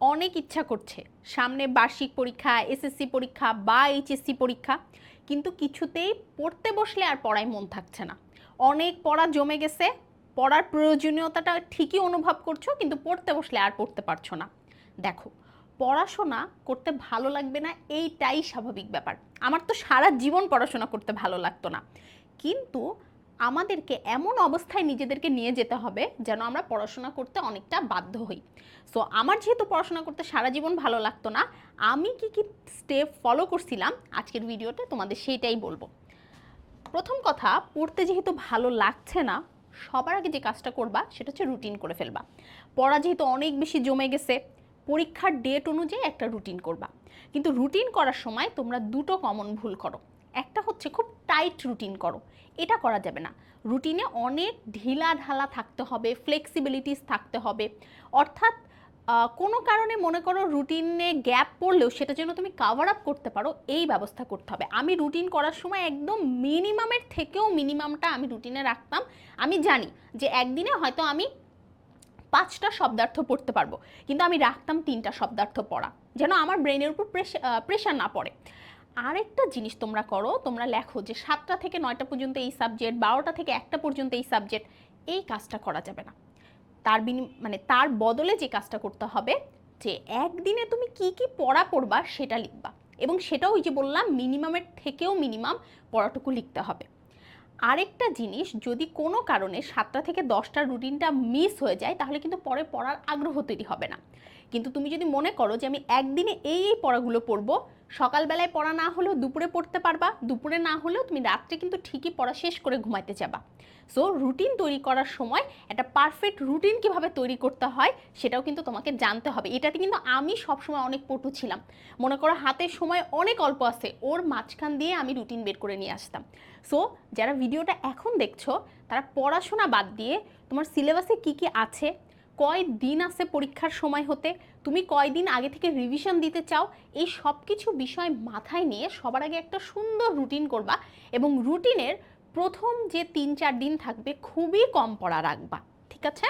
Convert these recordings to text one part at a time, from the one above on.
অনেক ইচ্ছা করছে। সামনে বার্ষিক পরীক্ষা, এসএসসি পরীক্ষা বা এইচএসসি পরীক্ষা, কিন্তু কিছুতেই পড়তে বসলে আর পড়ায় মন থাকছে না। অনেক পড়া জমে গেছে, পড়ার প্রয়োজনীয়তাটা ঠিকই অনুভব করছ, কিন্তু পড়তে বসলে আর পড়তে পারছ না। দেখো, পড়াশোনা করতে ভালো লাগবে না, এইটাই স্বাভাবিক ব্যাপার। আমার তো সারা জীবন পড়াশোনা করতে ভালো লাগতো না। কিন্তু আমাদেরকে এমন অবস্থায় নিজেদেরকে নিয়ে যেতে হবে যেন আমরা পড়াশোনা করতে অনেকটা বাধ্য হই। সো আমার যেহেতু পড়াশোনা করতে সারা জীবন ভালো লাগতো না, আমি কি কি স্টেপ ফলো করছিলাম আজকের ভিডিওতে তোমাদের সেইটাই বলব। প্রথম কথা, পড়তে যেহেতু ভালো লাগছে না, সবার আগে যে কাজটা করবা সেটা হচ্ছে রুটিন করে ফেলবা। পড়া যেহেতু অনেক বেশি জমে গেছে, পরীক্ষার ডেট অনুযায়ী একটা রুটিন করবা। কিন্তু রুটিন করার সময় তোমরা দুটো কমন ভুল করো। একটা হচ্ছে খুব টাইট রুটিন করো। এটা করা যাবে না। রুটিনে অনেক ঢিলা ঢালা থাকতে হবে ফ্লেক্সিবিলিটিস থাকতে হবে। অর্থাৎ কোনো কারণে মনে করো রুটিনে গ্যাপ পড়লেও সেটা যেন তুমি কাভার আপ করতে পারো, এই ব্যবস্থা করতে হবে। আমি রুটিন করার সময় একদম মিনিমামের থেকেও মিনিমামটা আমি রুটিনে রাখতাম। আমি জানি যে একদিনে হয়তো আমি পাঁচটা শব্দার্থ পড়তে পারব, কিন্তু আমি রাখতাম তিনটা শব্দার্থ পড়া, যেন আমার ব্রেনের উপর প্রেশার না পড়ে। আরেকটা জিনিস তোমরা করো, তোমরা লেখো যে সাতটা থেকে নয়টা পর্যন্ত এই সাবজেক্ট বারোটা থেকে একটা পর্যন্ত এই সাবজেক্ট এই কাজটা করা যাবে না। তার বিনি মানে তার বদলে যে কাজটা করতে হবে, যে একদিনে তুমি কি কি পড়া পড়বা সেটা লিখবা। এবং সেটাও ওই যে বললাম মিনিমামের থেকেও মিনিমাম পড়াটুকু লিখতে হবে। আরেকটা জিনিস, যদি কোনো কারণে সাতটা থেকে দশটার রুটিনটা মিস হয়ে যায়, তাহলে কিন্তু পরে পড়ার আগ্রহ তৈরি হবে না। কিন্তু তুমি যদি মনে করো যে আমি একদিনে এই এই পড়াগুলো পড়ব সকালবেলায় পড়া না হলেও দুপুরে পড়তে পারবা। দুপুরে না হলেও তুমি রাত্রে কিন্তু ঠিকই পড়া শেষ করে ঘুমাইতে যাবা। সো রুটিন তৈরি করার সময় একটা পারফেক্ট রুটিন কীভাবে তৈরি করতে হয় সেটাও কিন্তু তোমাকে জানতে হবে। এটাতে কিন্তু আমি সবসময় অনেক পটু ছিলাম। মনে করো হাতের সময় অনেক অল্প আছে, ওর মাঝখান দিয়ে আমি রুটিন বের করে নিয়ে আসতাম। সো যারা ভিডিওটা এখন দেখছ, তারা পড়াশোনা বাদ দিয়ে তোমার সিলেবাসে কি কি আছে কয় দিন আছে পরীক্ষার সময় হতে? তুমি কয়দিন আগে থেকে রিভিশন দিতে চাও? এই সব কিছু বিষয় মাথায় নিয়ে সবার আগে একটা সুন্দর রুটিন করবা এবং রুটিনের প্রথম যে তিন চার দিন থাকবে খুবই কম পড়া রাখবা, ঠিক আছে?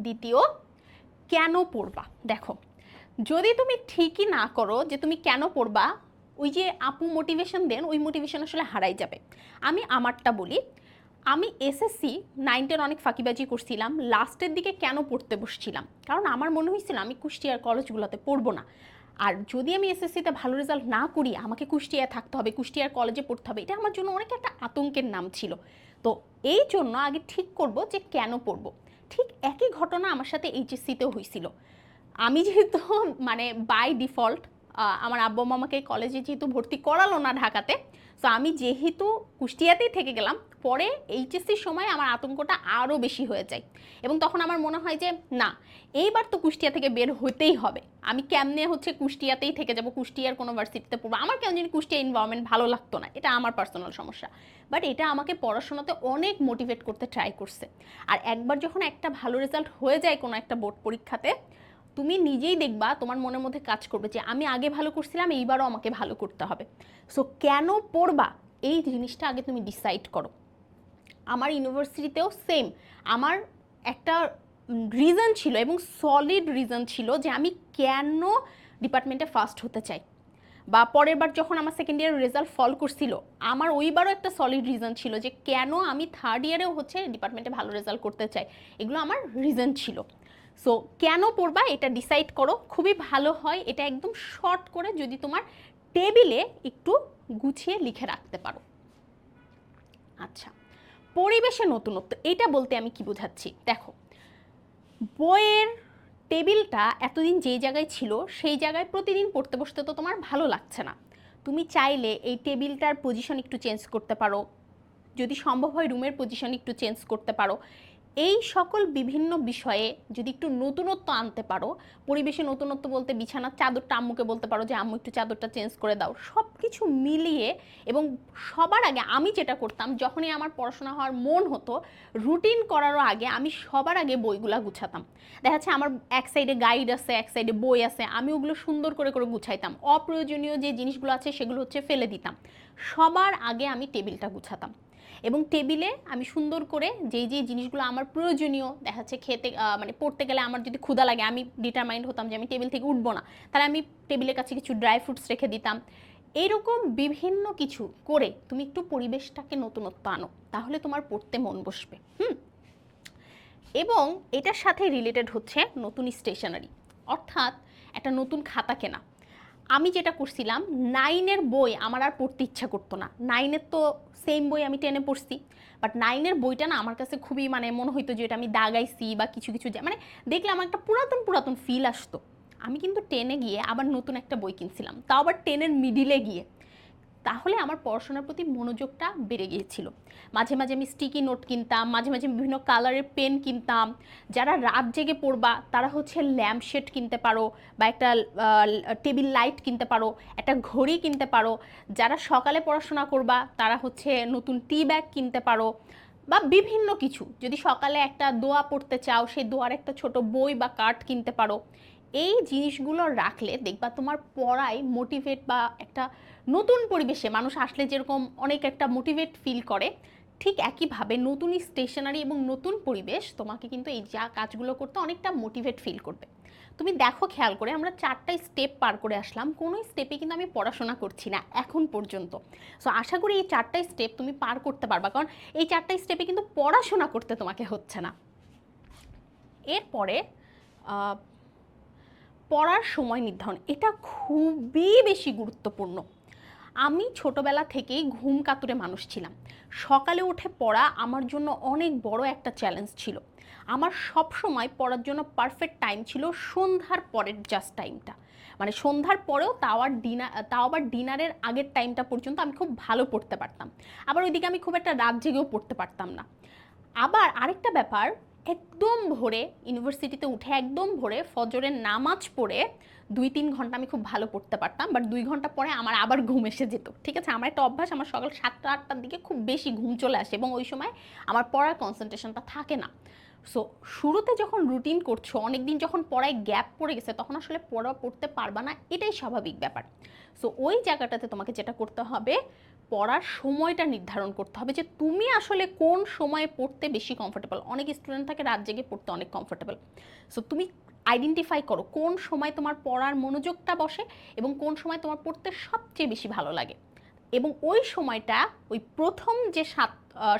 দ্বিতীয়, কেন পড়বা? দেখো, যদি তুমি ঠিকই না করো যে তুমি কেন পড়বা, ওই যে আপু মোটিভেশন দেন, ওই মোটিভেশন আসলে হারাই যাবে। আমি আমারটা বলি আমি এসএসসি নাইনটেন অনেক ফাঁকিবাজি করছিলাম। লাস্টের দিকে কেন পড়তে বসছিলাম? কারণ আমার মনে হয়েছিল আমি কুষ্টিয়ার কলেজগুলোতে পড়ব না। আর যদি আমি এসএসসিতে ভালো রেজাল্ট না করি, আমাকে কুষ্টিয়ায় থাকতে হবে, কুষ্টিয়ার কলেজে পড়তে হবে, এটা আমার জন্য অনেক একটা আতঙ্কের নাম ছিল। তো এই জন্য আগে ঠিক করব যে কেন পড়ব। ঠিক একই ঘটনা আমার সাথে এইচএসসিতেও হয়েছিল। আমি যেহেতু মানে বাই ডিফল্ট আমার আব্বা মামাকে কলেজে যেহেতু ভর্তি করালো না ঢাকাতে তো আমি যেহেতু কুষ্টিয়াতেই থেকে গেলাম, পরে এইচএসসির সময় আমার আতঙ্কটা আরও বেশি হয়ে যায়। এবং তখন আমার মনে হয় যে, না, এইবার তো কুষ্টিয়া থেকে বের হতেই হবে। আমি কেমনে হচ্ছে কুষ্টিয়াতেই থেকে যাব? কুষ্টিয়ার কোনো ভার্সিটিতে পড়ব? আমার কেন জানি কুষ্টিয়া এনভায়রনমেন্ট ভালো লাগতো না। এটা আমার পার্সোনাল সমস্যা। বাট এটা আমাকে পড়াশোনাতে অনেক মোটিভেট করতে ট্রাই করছে। আর একবার যখন একটা ভালো রেজাল্ট হয়ে যায় কোনো একটা বোর্ড পরীক্ষাতে তুমি নিজেই দেখবা তোমার মনের মধ্যে কাজ করবে যে আমি আগে ভালো করছিলাম, এইবারও আমাকে ভালো করতে হবে। সো কেন পড়বা? এই জিনিসটা আগে তুমি ডিসাইড করো। আমার ইউনিভার্সিটিতেও সেম আমার একটা রিজন ছিল এবং সলিড রিজন ছিল যে আমি কেন ডিপার্টমেন্টে ফার্স্ট হতে চাই। বা পরের বার যখন আমার সেকেন্ড ইয়ার রেজাল্ট ফল করছিল, আমার ওইবারও একটা সলিড রিজন ছিল যে কেন আমি থার্ড ইয়ারেও হচ্ছে ডিপার্টমেন্টে ভালো রেজাল্ট করতে চাই। এগুলো আমার রিজন ছিল। সো কেন পড়বা? এটা ডিসাইড করো। খুবই ভালো হয়। এটা একদম শর্ট করে যদি তোমার টেবিলে একটু গুছিয়ে লিখে রাখতে পারো। আচ্ছা পরিবেশে নতুনত্ব, এটা বলতে আমি কি বোঝাচ্ছি? দেখো, বইয়ের টেবিলটা এতদিন যেই জায়গায় ছিল, সেই জায়গায় প্রতিদিন পড়তে বসতে তো তোমার ভালো লাগছে না। তুমি চাইলে এই টেবিলটার পজিশন একটু চেঞ্জ করতে পারো। যদি সম্ভব হয় রুমের পজিশন একটু চেঞ্জ করতে পারো। এই সকল বিভিন্ন বিষয়ে যদি একটু নতুনত্ব আনতে পারো, পরিবেশে নতুনত্ব বলতে বিছানার চাদরটা আম্মুকে বলতে পারো যে, আম্মু, একটু চাদরটা চেঞ্জ করে দাও। সব কিছু মিলিয়ে এবং সবার আগে আমি যেটা করতাম, যখনই আমার পড়াশোনা হওয়ার মন হতো, রুটিন করারও আগে আমি সবার আগে বইগুলা গুছাতাম। দেখা যাচ্ছে আমার এক সাইডে গাইড আছে, এক সাইডে বই আছে, আমি ওগুলো সুন্দর করে করে গুছাইতাম। অপ্রয়োজনীয় যে জিনিসগুলো আছে, সেগুলো হচ্ছে ফেলে দিতাম। সবার আগে আমি টেবিলটা গুছাতাম। এবং টেবিলে আমি সুন্দর করে যেই যেই জিনিসগুলো আমার প্রয়োজনীয়, দেখা যাচ্ছে খেতে মানে পড়তে গেলে আমার যদি ক্ষুধা লাগে, আমি ডিটারমাইন্ড হতাম যে আমি টেবিল থেকে উঠবো না। তাহলে আমি টেবিলের কাছে কিছু ড্রাই ফ্রুটস রেখে দিতাম। এইরকম বিভিন্ন কিছু করে তুমি একটু পরিবেশটাকে নতুনত্ব আনো, তাহলে তোমার পড়তে মন বসবে। হুম? এবং এটার সাথে রিলেটেড হচ্ছে নতুন স্টেশনারি অর্থাৎ একটা নতুন খাতা কেনা। আমি যেটা করছিলাম নাইনের বই আমার আর পড়তে ইচ্ছা করতো না। নাইনের তো সেম বই আমি টেনে পড়ছি বাট নাইনের বইটা না আমার কাছে খুবই মানে মনে হইতো যে এটা আমি দাগাইছি বা কিছু কিছু মানে দেখলে আমার একটা পুরাতন পুরাতন ফিল আসতো। আমি কিন্তু টেনে গিয়ে আবার নতুন একটা বই কিনছিলাম। তাও আবার টেনের মিডিলে গিয়ে। তাহলে আমার পড়াশোনার প্রতি মনোযোগটা বেড়ে গিয়েছিল। মাঝে মাঝে আমি স্টিকি নোট কিনতাম, মাঝে মাঝে বিভিন্ন কালারের পেন কিনতাম। যারা রাত জেগে পড়বা, তারা হচ্ছে ল্যাম্পশেড কিনতে পারো বা একটা টেবিল লাইট কিনতে পারো, একটা ঘড়ি কিনতে পারো। যারা সকালে পড়াশোনা করবা, তারা হচ্ছে নতুন টি ব্যাগ কিনতে পারো বা বিভিন্ন কিছু। যদি সকালে একটা দোয়া পড়তে চাও সেই দোয়ার একটা ছোট বই বা কার্ড কিনতে পারো। এই জিনিসগুলো রাখলে দেখবা তোমার পড়ায় মোটিভেট বা একটা নতুন পরিবেশে মানুষ আসলে যেরকম অনেক একটা মোটিভেট ফিল করে, ঠিক একইভাবে নতুন স্টেশনারি এবং নতুন পরিবেশ তোমাকে কিন্তু এই যা কাজগুলো করতে অনেকটা মোটিভেট ফিল করবে। তুমি দেখো খেয়াল করে আমরা চারটা স্টেপ পার করে আসলাম, কোনো স্টেপে কিন্তু আমি পড়াশোনা করছি না এখন পর্যন্ত। সো আশা করি এই চারটা স্টেপ তুমি পার করতে পারবা, কারণ এই চারটা স্টেপে কিন্তু পড়াশোনা করতে তোমাকে হচ্ছে না। এরপরে পড়ার সময় নির্ধারণ, এটা খুবই বেশি গুরুত্বপূর্ণ। আমি ছোটবেলা থেকেই ঘুম কাতুরে মানুষ ছিলাম। সকালে উঠে পড়া আমার জন্য অনেক বড় একটা চ্যালেঞ্জ ছিল। আমার সব সময় পড়ার জন্য পারফেক্ট টাইম ছিল সন্ধ্যার পরের জাস্ট টাইমটা মানে সন্ধ্যার পরেও তাও আর ডিনার তাও আবার ডিনারের আগের টাইমটা পর্যন্ত আমি খুব ভালো পড়তে পারতাম। আবার ওইদিকে আমি খুব একটা রাত জেগেও পড়তে পারতাম না। আবার আরেকটা ব্যাপার একদম ভোরে, ইউনিভার্সিটিতে উঠে একদম ভোরে ফজরের নামাজ পড়ে দুই তিন ঘণ্টা আমি খুব ভালো পড়তে পারতাম বাট দুই ঘণ্টা পরে আমার আবার ঘুম এসে যেত, ঠিক আছে? আমার একটা অভ্যাস, আমার সকাল সাতটা, আটটার দিকে খুব বেশি ঘুম চলে আসে এবং ওই সময় আমার পড়ার কনসেন্ট্রেশনটা থাকে না। সো শুরুতে যখন রুটিন করছ অনেক দিন যখন পড়ায় গ্যাপ পড়ে গেছে, তখন আসলে পড়া, পড়তে পারবা না, এটাই স্বাভাবিক ব্যাপার। সো ওই জায়গাটাতে তোমাকে যেটা করতে হবে পড়ার সময়টা নির্ধারণ করতে হবে যে তুমি আসলে কোন সময়ে পড়তে বেশি কমফোর্টেবল অনেক স্টুডেন্ট থাকে রাত জেগে পড়তে অনেক কমফোর্টেবল সো তুমি আইডেন্টিফাই করো কোন সময় তোমার পড়ার মনোযোগটা বসে এবং কোন সময় তোমার পড়তে সবচেয়ে বেশি ভালো লাগে। এবং ওই সময়টা, ওই প্রথম যে সাত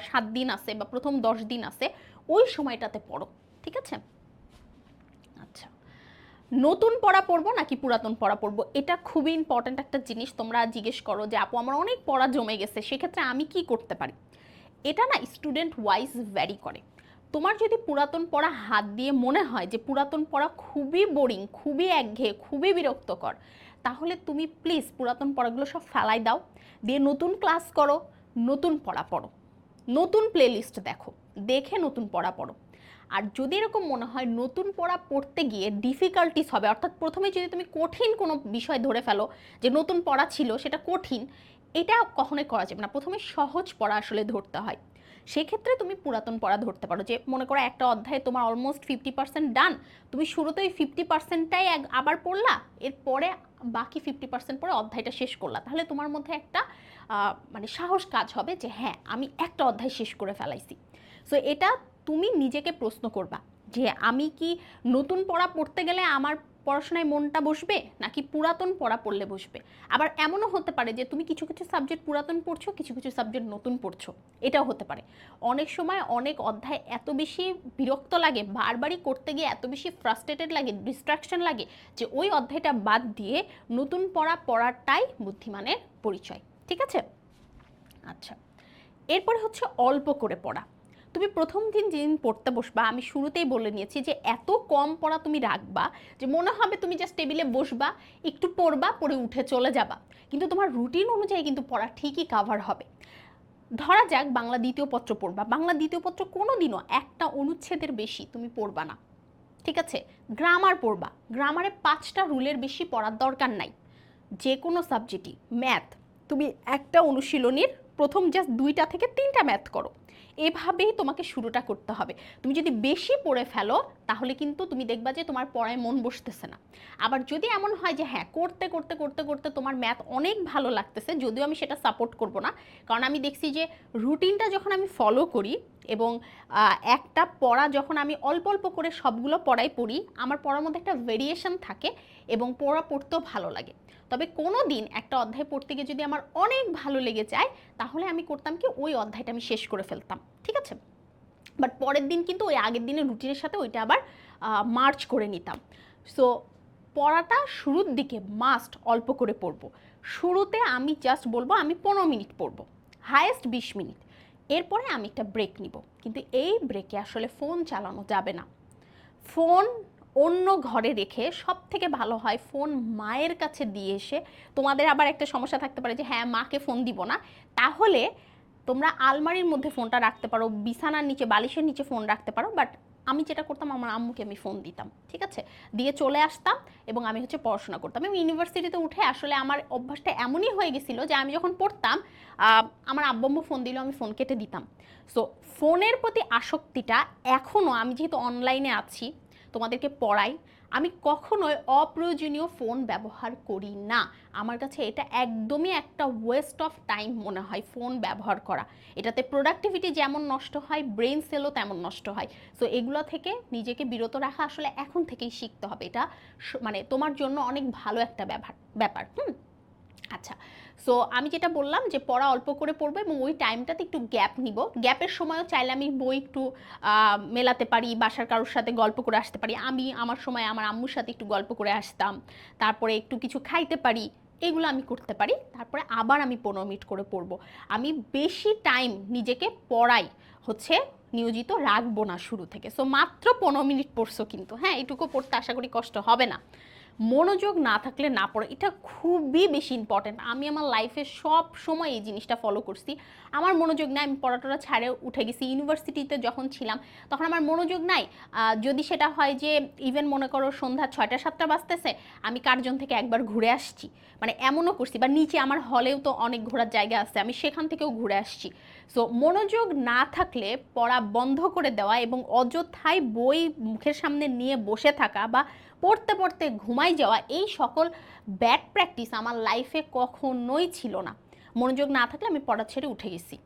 সাত দিন আছে বা প্রথম দশ দিন আছে, ওই সময়টাতে পড়ো, ঠিক আছে? নতুন পড়া পড়ব নাকি পুরাতন পড়া পড়ব? এটা খুবই ইম্পর্ট্যান্ট একটা জিনিস তোমরা জিজ্ঞেস করো যে, আপু, আমার অনেক পড়া জমে গেছে, সেক্ষেত্রে আমি কি করতে পারি? এটা না স্টুডেন্ট ওয়াইজ ভ্যারি করে। তোমার যদি পুরাতন পড়া হাত দিয়ে মনে হয় যে, পুরাতন পড়া খুবই বোরিং খুবই একঘেয়ে, খুবই বিরক্তকর, তাহলে তুমি প্লিজ পুরাতন পড়াগুলো সব ফেলাই দাও। দিয়ে নতুন ক্লাস করো, নতুন পড়া পড়ো। নতুন প্লেলিস্ট দেখো। দেখে নতুন পড়া পড়ো। আর যদি এরকম মনে হয় নতুন পড়া পড়তে গিয়ে ডিফিকাল্টিস হবে, অর্থাৎ প্রথমে যদি তুমি কঠিন কোনো বিষয় ধরে ফেলো যে নতুন পড়া ছিল সেটা কঠিন, এটা কখনোই করা যাবে না। প্রথমে সহজ পড়া আসলে ধরতে হয়। সেক্ষেত্রে তুমি পুরাতন পড়া ধরতে পারো। যে মনে করো একটা অধ্যায়ে তোমার অলমোস্ট ফিফটি পার্সেন্ট ডান তুমি শুরুতে ওই ফিফটি পার্সেন্টটাই আবার পড়লা, এরপরে বাকি ফিফটি পার্সেন্ট পরে অধ্যায়টা শেষ করলা। তাহলে তোমার মধ্যে একটা মানে সাহস কাজ হবে যে হ্যাঁ আমি একটা অধ্যায় শেষ করে ফেলাইছি। সো এটা তুমি নিজেকে প্রশ্ন করবা যে আমি কি নতুন পড়া পড়তে গেলে আমার পড়াশোনায় মনটা বসবে নাকি পুরাতন পড়া পড়লে বসবে? আবার এমনও হতে পারে যে তুমি কিছু কিছু সাবজেক্ট পুরাতন পড়ছো, কিছু কিছু সাবজেক্ট নতুন পড়ছো। এটাও হতে পারে। অনেক সময় অনেক অধ্যায় এত বেশি বিরক্ত লাগে, বারবারই করতে গিয়ে এত বেশি ফ্রাস্ট্রেটেড লাগে ডিস্ট্রাকশন লাগে যে ওই অধ্যায়টা বাদ দিয়ে নতুন পড়া পড়াটাই বুদ্ধিমানের পরিচয়। ঠিক আছে? আচ্ছা। এরপরে হচ্ছে অল্প করে পড়া। তুমি প্রথম দিন যেদিন পড়তে বসবা, আমি শুরুতেই বলে নিয়েছি যে এত কম পড়া তুমি রাখবা যে মনে হবে তুমি জাস্ট টেবিলে বসবা, একটু পড়বা, পড়ে উঠে চলে যাবা। কিন্তু তোমার রুটিন অনুযায়ী কিন্তু পড়া ঠিকই কাভার হবে। ধরা যাক বাংলা দ্বিতীয় পত্র পড়বা। বাংলা দ্বিতীয় পত্র কোনো দিনও একটা অনুচ্ছেদের বেশি তুমি পড়বা না। ঠিক আছে? গ্রামার পড়বা। গ্রামারে পাঁচটা রুলের বেশি পড়ার দরকার নাই। যে কোনো সাবজেক্টই ম্যাথ তুমি একটা অনুশীলনীর প্রথম জাস্ট দুইটা থেকে তিনটা ম্যাথ করো। এভাবেই তোমাকে শুরুটা করতে হবে। তুমি যদি বেশি পড়ে ফেলো, তাহলে কিন্তু তুমি দেখবা যে তোমার পড়ায় মন বসতেছে না। আবার যদি এমন হয় যে হ্যাঁ করতে করতে করতে করতে তোমার ম্যাথ অনেক ভালো লাগতেছে, যদিও আমি সেটা সাপোর্ট করব না। কারণ আমি দেখছি যে রুটিনটা যখন আমি ফলো করি এবং একটা পড়া যখন আমি অল্প অল্প করে সবগুলো পড়াই পড়ি, আমার পড়ার মধ্যে একটা ভেরিয়েশন থাকে এবং পড়া পড়তেও ভালো লাগে। তবে কোনো দিন একটা অধ্যায় পড়তে গিয়ে যদি আমার অনেক ভালো লেগে যায়, তাহলে আমি করতাম কি ওই অধ্যায়টা আমি শেষ করে ফেলতাম, ঠিক আছে? বাট পরের দিন কিন্তু ওই আগের দিনের রুটিনের সাথে ওইটা আবার মার্চ করে নিতাম। সো পড়াটা শুরুর দিকে মাস্ট অল্প করে পড়ব। শুরুতে আমি জাস্ট বলব আমি পনেরো মিনিট পড়ব হায়েস্ট বিশ মিনিট। এরপরে আমি একটা ব্রেক নিব। কিন্তু এই ব্রেকে আসলে ফোন চালানো যাবে না। ফোন অন্য ঘরে রেখে সব থেকে ভালো হয় ফোন মায়ের কাছে দিয়ে এসে তোমাদের আবার একটা সমস্যা থাকতে পারে যে হ্যাঁ মাকে ফোন দিব না। তাহলে তোমরা আলমারির মধ্যে ফোনটা রাখতে পারো, বিছানার নিচে, বালিশের নিচে ফোন রাখতে পারো বাট আমি যেটা করতাম, আমার আম্মুকে আমি ফোন দিতাম, ঠিক আছে? দিয়ে চলে আসতাম এবং আমি হচ্ছে পড়াশোনা করতাম। এবং ইউনিভার্সিটিতে উঠে আসলে আমার অভ্যাসটা এমনই হয়ে গেছিল যে, আমি যখন পড়তাম আমার আব্বাম্মু ফোন দিলেও আমি ফোন কেটে দিতাম। সো ফোনের প্রতি আসক্তিটা এখনও আমি যেহেতু অনলাইনে আছি তোমাদেরকে পড়াই। আমি কখনোই অপ্রয়োজনীয় ফোন ব্যবহার করি না। আমার কাছে এটা একদমই একটা ওয়েস্ট অফ টাইম মনে হয় ফোন ব্যবহার করা। এটাতে প্রোডাক্টিভিটি যেমন নষ্ট হয় ব্রেন সেলও তেমন নষ্ট হয়। সো এগুলো থেকে নিজেকে বিরত রাখা আসলে এখন থেকেই শিখতে হবে। এটা মানে তোমার জন্য অনেক ভালো একটা ব্যাপার ব্যাপার, হুম? আচ্ছা সো আমি যেটা বললাম যে পড়া অল্প করে পড়ব এবং ওই টাইমটাতে একটু গ্যাপ নিব। গ্যাপের সময়ও চাইলে আমি বই একটু মেলাতে পারি, বাসার কারোর সাথে গল্প করে আসতে পারি। আমি আমার সময় আমার আম্মুর সাথে একটু গল্প করে আসতাম, তারপরে একটু কিছু খাইতে পারি, এগুলো আমি করতে পারি। তারপরে আবার আমি পনেরো মিনিট করে পড়ব। আমি বেশি টাইম নিজেকে পড়াই হচ্ছে নিয়োজিত রাখব না শুরু থেকে। সো মাত্র পনেরো মিনিট পড়ছো কিন্তু। হ্যাঁ এটুকু পড়তে আশা করি কষ্ট হবে না। মনোযোগ না থাকলে না পড়ে, এটা খুবই বেশি ইম্পর্ট্যান্ট আমি আমার লাইফে সব সময় এই জিনিসটা ফলো করছি। আমার মনোযোগ নাই, আমি পড়াটোরা ছাড়ে উঠে গেছি। ইউনিভার্সিটিতে যখন ছিলাম, তখন আমার মনোযোগ নাই। যদি সেটা হয় যে ইভেন মনে করো সন্ধ্যা ছয়টা, সাতটা বাজতেছে, আমি কার্জন থেকে একবার ঘুরে আসছি? মানে এমনও করছি, বা নিচে আমার হলেও তো অনেক ঘোরার জায়গা আছে, আমি সেখান থেকেও ঘুরে আসছি। সো মনোযোগ না থাকলে পড়া বন্ধ করে দেওয়া এবং অযথায় বই মুখের সামনে নিয়ে বসে থাকা বা পড়তে পড়তে ঘুমাই যাওয়া এই সকল ব্যাড প্র্যাকটিস আমার লাইফে কখনোই ছিল না। মনোযোগ না থাকলে আমি পড়া ছেড়ে উঠে গেছি।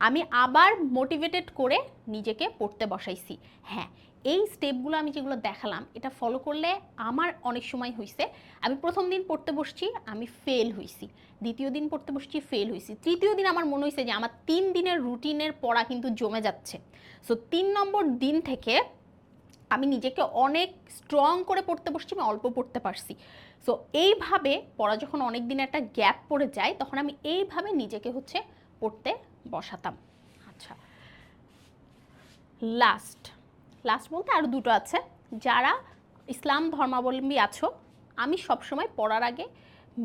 আমি আবার মোটিভেটেড করে নিজেকে পড়তে বসাইছি। হ্যাঁ এই স্টেপগুলো আমি যেগুলো দেখালাম, এটা ফলো করলে আমার অনেক সময় হয়েছে আমি প্রথম দিন পড়তে বসছি, আমি ফেল হয়েছি দ্বিতীয় দিন পড়তে বসছি ফেল হয়েছি তৃতীয় দিন আমার মনে হয়েছে যে আমার তিন দিনের রুটিনের পড়া কিন্তু জমে যাচ্ছে। সো তিন নম্বর দিন থেকে আমি নিজেকে অনেক স্ট্রং করে পড়তে বসছি, আমি অল্প পড়তে পারছি। সো এইভাবে পড়া যখন অনেক দিন একটা গ্যাপ পড়ে যায়, তখন আমি এইভাবে নিজেকে হচ্ছে পড়তে বসাতাম। আচ্ছা। লাস্ট লাস্ট বলতে আরও দুটো আছে। যারা ইসলাম ধর্মাবলম্বী আছো, আমি সবসময় পড়ার আগে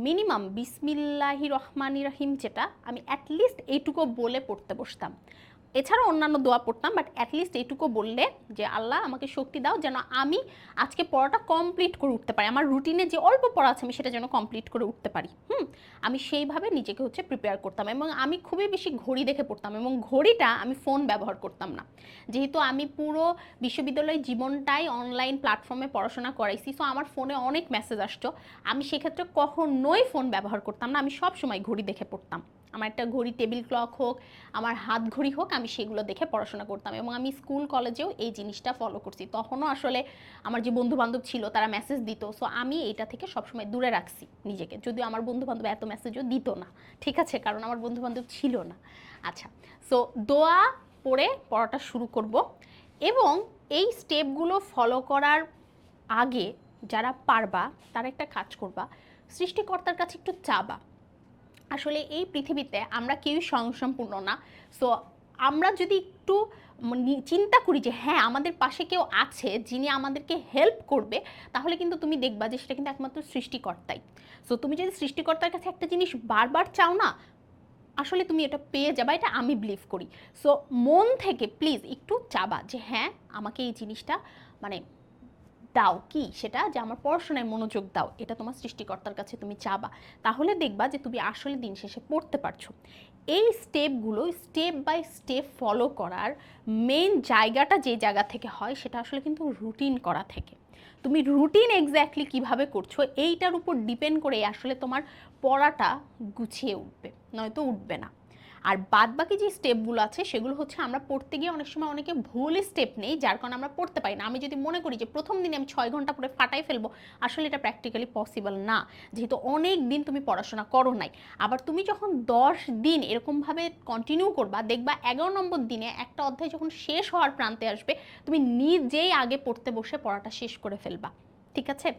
মিনিমাম বিসমিল্লাহি রহমানি রহিম যেটা, আমি অ্যাটলিস্ট এইটুকু বলে পড়তে বসতাম। এছাড়াও অন্যান্য দোয়া পড়তাম বাট অ্যাটলিস্ট এইটুকু বললে যে, আল্লাহ, আমাকে শক্তি দাও যেন আমি আজকে পড়াটা কমপ্লিট করে উঠতে পারি। আমার রুটিনে যে অল্প পড়া আছে, আমি সেটা যেন কমপ্লিট করে উঠতে পারি। হুম, আমি সেইভাবে নিজেকে হচ্ছে প্রিপেয়ার করতাম এবং আমি খুবই বেশি ঘড়ি দেখে পড়তাম এবং ঘড়িটা আমি ফোন ব্যবহার করতাম না। যেহেতু আমি পুরো বিশ্ববিদ্যালয় জীবনটাই অনলাইন প্ল্যাটফর্মে পড়াশোনা করাইছি সো আমার ফোনে অনেক মেসেজ আসতো। আমি সেক্ষেত্রে কখনোই ফোন ব্যবহার করতাম না, আমি সব সময় ঘড়ি দেখে পড়তাম। আমার একটা ঘড়ি টেবিল ক্লক হোক, আমার হাত ঘড়ি হোক, আমি সেগুলো দেখে পড়াশোনা করতাম এবং আমি স্কুল কলেজেও এই জিনিসটা ফলো করছি। তখনও আসলে আমার যে বন্ধু বান্ধব ছিল, তারা মেসেজ দিত। সো আমি এটা থেকে সবসময় দূরে রাখছি নিজেকে। যদিও আমার বন্ধু বান্ধব এত মেসেজও দিত না, ঠিক আছে? কারণ আমার বন্ধু বান্ধব ছিল না। আচ্ছা সো দোয়া পড়ে পড়াটা শুরু করব এবং এই স্টেপগুলো ফলো করার আগে যারা পারবা, তারা একটা কাজ করবা। সৃষ্টিকর্তার কাছে একটু চাবা। আসলে এই পৃথিবীতে আমরা কেউই স্বয়ংসম্পূর্ণ না। সো আমরা যদি একটু চিন্তা করি যে হ্যাঁ আমাদের পাশে কেউ আছে যিনি আমাদেরকে হেল্প করবে, তাহলে কিন্তু তুমি দেখবা যে, সেটা কিন্তু একমাত্র সৃষ্টিকর্তাই। সো তুমি যদি সৃষ্টিকর্তার কাছে একটা জিনিস বারবার চাও না, আসলে তুমি এটা পেয়ে যাবা, এটা আমি বিলিভ করি। সো মন থেকে প্লিজ একটু চাবা যে হ্যাঁ আমাকে এই জিনিসটা মানে দাও কি? সেটা যে আমার পড়াশোনায় মনোযোগ দাও, এটা তোমার সৃষ্টিকর্তার কাছে তুমি চাবা। তাহলে দেখবা যে তুমি আসলে দিন শেষে পড়তে পারছ। এই স্টেপগুলো স্টেপ বাই স্টেপ ফলো করার মেন জায়গাটা যে জায়গা থেকে হয়, সেটা আসলে কিন্তু রুটিন করা থেকে। তুমি রুটিন এক্স্যাক্টলি কীভাবে করছ, এইটার উপর ডিপেন্ড করে আসলে তোমার পড়াটা গুছিয়ে উঠবে, নয়তো উঠবে না। আর বাদ বাকি যে স্টেপগুলো আছে, সেগুলো হচ্ছে আমরা পড়তে গিয়ে অনেক সময় অনেকে ভুল স্টেপ নেই, যার কারণে আমরা পড়তে পারি না। আমি যদি মনে করি যে প্রথম দিনে আমি ছয় ঘণ্টা পরে ফাটাই ফেলব, আসলে এটা প্র্যাকটিক্যালি পসিবল না। যেহেতু অনেক দিন তুমি পড়াশোনা করো নাই। আবার তুমি যখন দশ দিন এরকমভাবে কন্টিনিউ করবা, দেখবা এগারো নম্বর দিনে একটা অধ্যায় যখন শেষ হওয়ার প্রান্তে আসবে, তুমি নিজেই আগে পড়তে বসে পড়াটা শেষ করে ফেলবা। ঠিক আছে?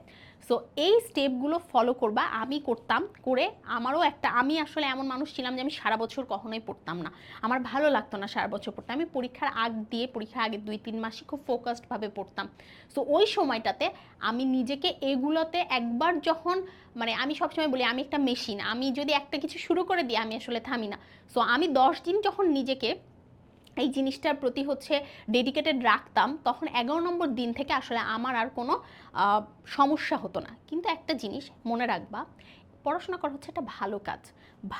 সো এই স্টেপগুলো ফলো করবা, আমি করতাম করে আমারও একটা, আমি আসলে এমন মানুষ ছিলাম যে আমি সারা বছর কখনোই পড়তাম না। আমার ভালো লাগতো না সারা বছর পড়তে। আমি পরীক্ষার আগ দিয়ে, পরীক্ষার আগে দুই, তিন মাসই খুব ফোকাসডভাবে পড়তাম। সো ওই সময়টাতে আমি নিজেকে এগুলোতে একবার যখন মানে আমি সবসময় বলি, আমি একটা মেশিন আমি যদি একটা কিছু শুরু করে দিই, আমি আসলে থামি না। সো আমি দশ দিন যখন নিজেকে এই জিনিসটার প্রতি হচ্ছে ডেডিকেটেড রাখতাম, তখন এগারো নম্বর দিন থেকে আসলে আমার আর কোনো সমস্যা হতো না। কিন্তু একটা জিনিস মনে রাখবা পড়াশোনা করা হচ্ছে একটা ভালো কাজ।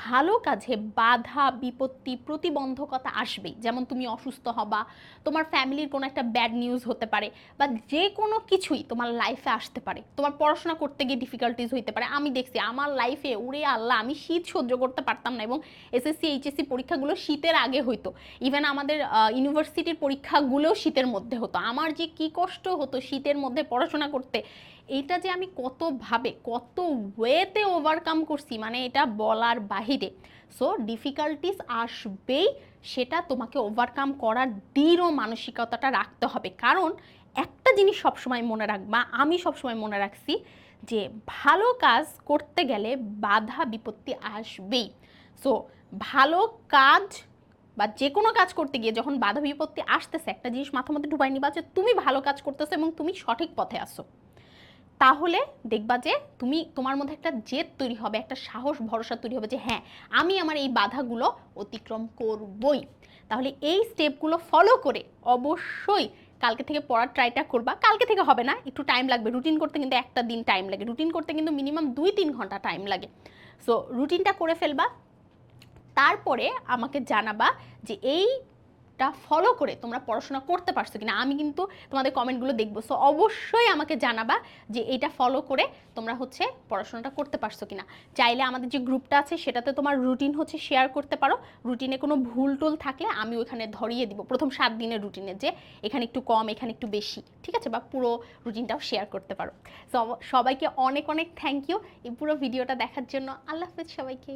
ভালো কাজে বাধা, বিপত্তি, প্রতিবন্ধকতা আসবেই। যেমন তুমি অসুস্থ হবা, তোমার ফ্যামিলির কোনো একটা ব্যাড নিউজ হতে পারে বা যে কোনো কিছুই তোমার লাইফে আসতে পারে। তোমার পড়াশোনা করতে গিয়ে ডিফিকাল্টিস হইতে পারে। আমি দেখছি আমার লাইফে উড়ে আল্লাহ, আমি শীত সহ্য করতে পারতাম না এবং এসএসসি এইচএসসি পরীক্ষাগুলো শীতের আগে হইতো। ইভেন আমাদের ইউনিভার্সিটির পরীক্ষাগুলোও শীতের মধ্যে হতো। আমার যে কি কষ্ট হতো শীতের মধ্যে পড়াশোনা করতে। এইটা যে আমি কতভাবে কত ওয়েতে ওভারকাম করছি মানে এটা বলার বাহিরে। সো ডিফিকাল্টিস আসবেই, সেটা তোমাকে ওভারকাম করার দৃঢ় মানসিকতাটা রাখতে হবে। কারণ, একটা জিনিস সবসময় মনে রাখবা, আমি সবসময় মনে রাখছি যে ভালো কাজ করতে গেলে বাধা বিপত্তি আসবেই। সো ভালো কাজ বা যে কোনো কাজ করতে গিয়ে যখন বাধা বিপত্তি আসতেছে, একটা জিনিস মাথার মধ্যে ঢুকাই নিবা যে তুমি ভালো কাজ করতেছো এবং তুমি সঠিক পথে আসো তাহলে দেখবা যে তুমি, তোমার মধ্যে একটা জেদ তৈরি হবে, একটা সাহস, ভরসা তৈরি হবে যে হ্যাঁ আমি আমার এই বাধাগুলো অতিক্রম করবই। তাহলে এই স্টেপগুলো ফলো করে অবশ্যই কালকে থেকে পড়ার ট্রাইটা করবা। কালকে থেকে হবে না, একটু টাইম লাগবে। রুটিন করতে কিন্তু একটা দিন টাইম লাগে। রুটিন করতে কিন্তু মিনিমাম দুই তিন ঘণ্টা টাইম লাগে। সো রুটিনটা করে ফেলবা। তারপরে আমাকে জানাবা যে এইটা ফলো করে তোমরা পড়াশোনা করতে পারছ কিনা, আমি কিন্তু তোমাদের কমেন্টগুলো দেখব। সো অবশ্যই আমাকে জানাবা যে এটা ফলো করে তোমরা হচ্ছে পড়াশোনাটা করতে পারছ কিনা। চাইলে আমাদের যে গ্রুপটা আছে, সেটাতে তোমার রুটিন হচ্ছে শেয়ার করতে পারো। রুটিনে কোনো ভুল টুল থাকলে আমি ওখানে ধরিয়ে দিব। প্রথম সাত দিনের রুটিনে যে এখানে একটু কম, এখানে একটু বেশি, ঠিক আছে? বা পুরো রুটিনটাও শেয়ার করতে পারো। সবাইকে অনেক অনেক থ্যাংক ইউ এই পুরো ভিডিওটা দেখার জন্য। আল্লাহ হাফেজ সবাইকে।